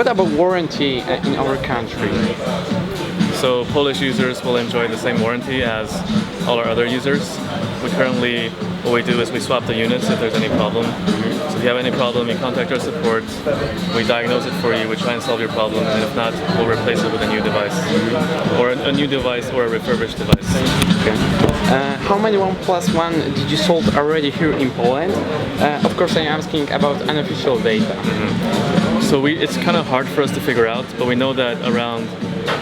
What about warranty in our country? So Polish users will enjoy the same warranty as all our other users. We currently, what we do is we swap the units if there's any problem. So if you have any problem, you contact our support. We diagnose it for you. We try and solve your problem, and if not, we'll replace it with a new device, or a, new device or a refurbished device. Okay. Uh, how many OnePlus One did you sold already here in Poland? Uh, of course, I'm asking about unofficial data. So we, it's kind of hard for us to figure out, but we know that around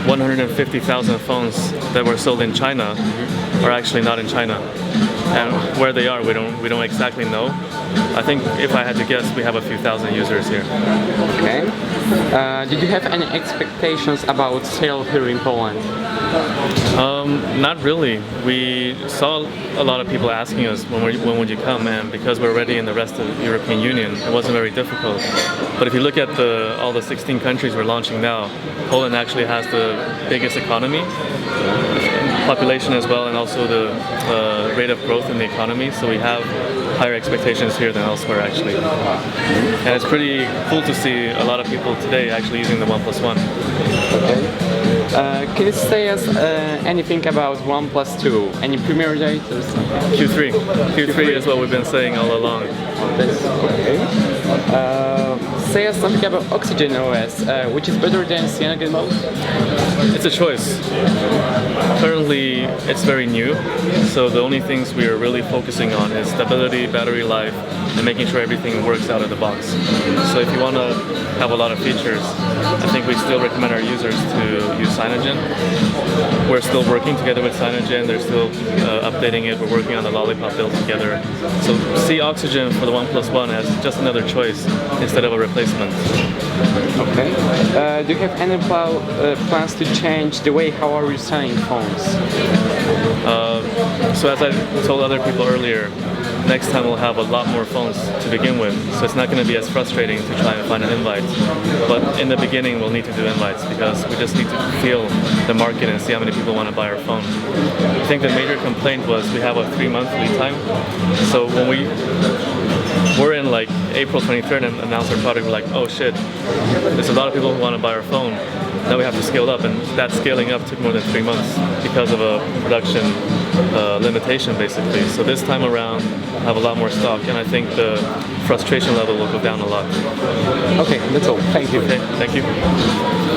150,000 phones that were sold in China are actually not in China, and where they are, we don't we don't exactly know. I think if I had to guess, we have a few thousand users here. Okay. Uh, did you have any expectations about sale here in Poland? Um, not really. We saw a lot of people asking us when, we, when would you come, and because we're already in the rest of the European Union, it wasn't very difficult. But if you look at the all the 16 countries we're launching now, Poland actually has the biggest economy, population as well, and also the uh, rate of growth in the economy. So we have higher expectations here than elsewhere, actually. And it's pretty cool to see a lot of people today actually using the OnePlus One. Okay. Uh, can you say us uh, anything about OnePlus 2? Any premiere date or something? Q3. Q3 is what we've been saying all along. That's okay. Uh, say us something about Oxygen OS, uh, which is better than Cyanogen mode? It's a choice. Currently, it's very new, so the only things we are really focusing on is stability, battery life, and making sure everything works out of the box. So if you want to have a lot of features, I think we still recommend our users to use Cyanogen. We're still working together with Cyanogen. They're still uh, updating it. We're working on the Lollipop build together. So see Oxygen for the OnePlus One as just another choice instead of a replacement. Okay. Uh, do you have any pl- uh, plans to change the way how are you selling phones? So as I told other people earlier, next time we'll have a lot more phones to begin with. So it's not going to be as frustrating to try and find an invite. But in the beginning, we'll need to do invites because we just need to feel the market and see how many people want to buy our phone. I think the major complaint was we have a three-month lead time. So when we like April 23rd and announce our product, we're like, oh shit, there's a lot of people who want to buy our phone. Now we have to scale up, and that scaling up took more than three months because of a production uh, limitation, basically. So this time around, we'll have a lot more stock, and I think the frustration level will go down a lot. Okay, that's all. Thank you. Okay, thank you.